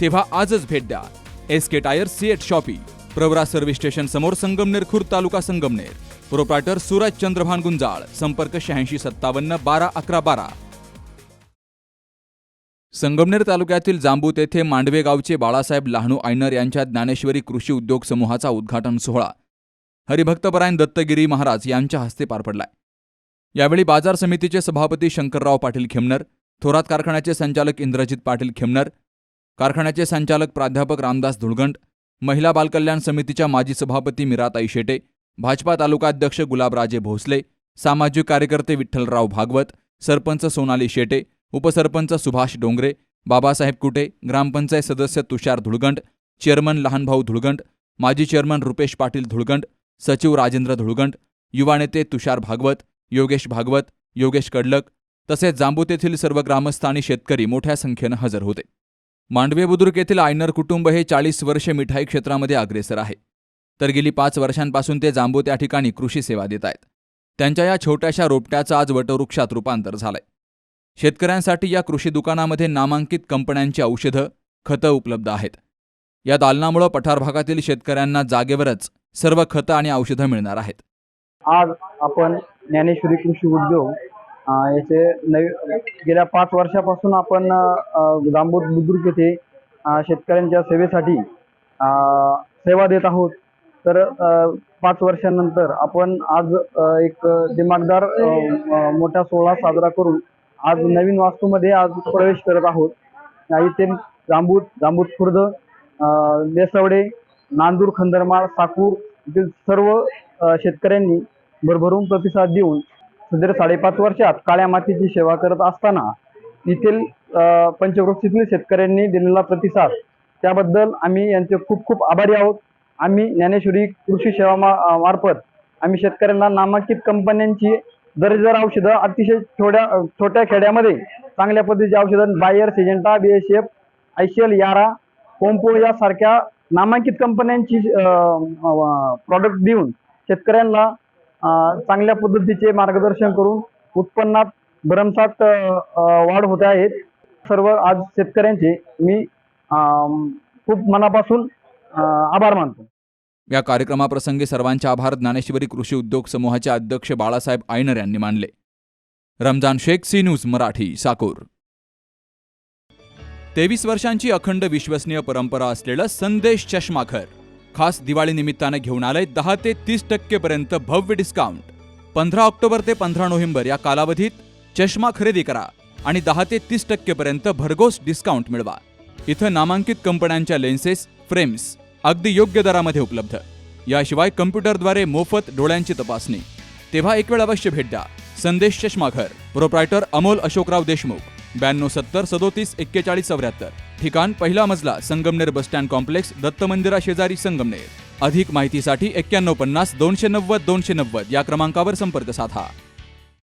तेव्हा आजच भेट द्या. S K tyre CEAT shoppe Pravara service station समोर संगमनेर खुर्द तालुका संगमनेर. प्रोप्रायटर सूरज चंद्रभान गुंजाळ संपर्क शहाऐंशी सत्तावन्न बारा अकरा बारा. संगमनेर तालुक्यातील जांबूत येथे मांडवे गावचे बाळासाहेब लहानू आयनर यांच्या ज्ञानेश्वरी कृषी उद्योग समूहाचा उद्घाटन सोहळा. हरिभक्तपरायण दत्तगिरी महाराज यांच्या हस्ते पार पडलाय. यावेळी बाजार समितीचे सभापती शंकरराव पाटील खेमनर थोरात कारखान्याचे संचालक इंद्रजित पाटील खेमनर कारखान्याचे संचालक प्राध्यापक रामदास धुळगंड महिला बालकल्याण समितीच्या माजी सभापती मीराताई शेटे भाजपा तालुकाध्यक्ष गुलाबराजे भोसले सामाजिक कार्यकर्ते विठ्ठलराव भागवत सरपंच सोनाली शेटे उपसरपंच सुभाष डोंगरे बाबासाहेब कुटे ग्रामपंचायत सदस्य तुषार धुळगंड चेअरमन लहानभाऊ धुळगंड माजी चेअरमन रुपेश पाटील धुळगंड सचिव राजेंद्र धुळगंड युवा नेते तुषार भागवत योगेश भागवत योगेश कडलक तसेच जांबूत येथील सर्व ग्रामस्थ आणि शेतकरी मोठ्या संख्येनं हजर होते. मांडवे बुद्रुक येथील आयनर कुटुंब हे चाळीस वर्षे मिठाई क्षेत्रामध्ये अग्रेसर आहे. तर गेली पाच वर्षांपासून ते जांबू त्या ठिकाणी कृषी सेवा देत आहेत. त्यांच्या या छोट्याशा रोपट्याचं आज वटवृक्षात रूपांतर झालंय. शेतकऱ्यांसाठी या कृषी दुकानामध्ये नामांकित कंपन्यांची औषधं खतं उपलब्ध आहेत. या दालनामुळं पठार भागातील शेतकऱ्यांना जागेवरच सर्व खतं आणि औषधं मिळणार आहेत. आज आपण ज्ञानेश्वरी कृषी उद्योग याचे नवी गेल्या पाच वर्षापासून आपण अ, जांबूत बुद्रुक येथे शेतकऱ्यांच्या सेवेसाठी सेवा देत आहोत. तर पाच वर्षानंतर आपण आज एक दिमागदार मोठा सोहळा साजरा करून आज नवीन वास्तूमध्ये आज प्रवेश करत आहोत. इथे जांबूत जांबूत खुर्द देसवडे नांदूर खंदरमाळ साकूर येथील सर्व शेतकऱ्यांनी भरभरून प्रतिसाद देऊन सदर साडेपाच वर्षात काळ्या मातीची सेवा करत असताना येथील पंचवृक्षीतील शेतकऱ्यांनी दिलेला प्रतिसाद. त्याबद्दल आम्ही यांचे खूप खूप आभारी आहोत. आम्ही ज्ञानेश्वरी कृषी सेवा मा मार्फत आम्ही शेतकऱ्यांना नामांकित कंपन्यांची दर्जेदार औषधं अतिशय थोड्या छोट्या खेड्यामध्ये चांगल्या पद्धतीची औषधं Bayer Syngenta B S F आयशियल Yara Compo यासारख्या नामांकित कंपन्यांची प्रॉडक्ट देऊन शेतकऱ्यांना चांगल्या पद्धतीचे मार्गदर्शन करून उत्पन्नात भरमसाठ वाढ होत आहेत सर्व आज शेतकऱ्यांचे मी खूप मनापासून आभार मानतो. या कार्यक्रमाप्रसंगी सर्वांचे आभार. ज्ञानेश्वरी कृषी उद्योग समूहाचे अध्यक्ष बाळासाहेब आयनर यांनी मानले. Ramzan Shaikh C news Marathi Sakur. तेवीस वर्षांची अखंड विश्वसनीय परंपरा असलेलं संदेश चष्माखर खास दिवाळी निमित्तानं घेऊन आलंय दहा ते तीस टक्केपर्यंत भव्य डिस्काउंट पंधरा ऑक्टोबर ते पंधरा नोव्हेंबर या कालावधीत चष्मा खरेदी करा आणि दहा ते तीस टक्केपर्यंत भरघोस डिस्काउंट मिळवा. इथं नामांकित कंपन्यांच्या लेन्सेस फ्रेम्स अगदी योग्य दरामध्ये उपलब्ध. याशिवाय कम्प्युटरद्वारे मोफत डोळ्यांची तपासणी. तेव्हा एक वेळ अवश्य भेट द्या. संदेश चष्माघर. प्रोप्रायटर अमोल अशोकराव देशमुख. ब्याण्णव सत्तर सदोतीस एक्केचाळीस चौऱ्याहत्तर. ठिकाण पहिला मजला Sangamner bus stand complex Datta मंदिरा शेजारी संगमनेर. अधिक माहितीसाठी एक्क्याण्णव पन्नास दोनशे नव्वद दोनशे नव्वद या क्रमांकावर संपर्क साधा.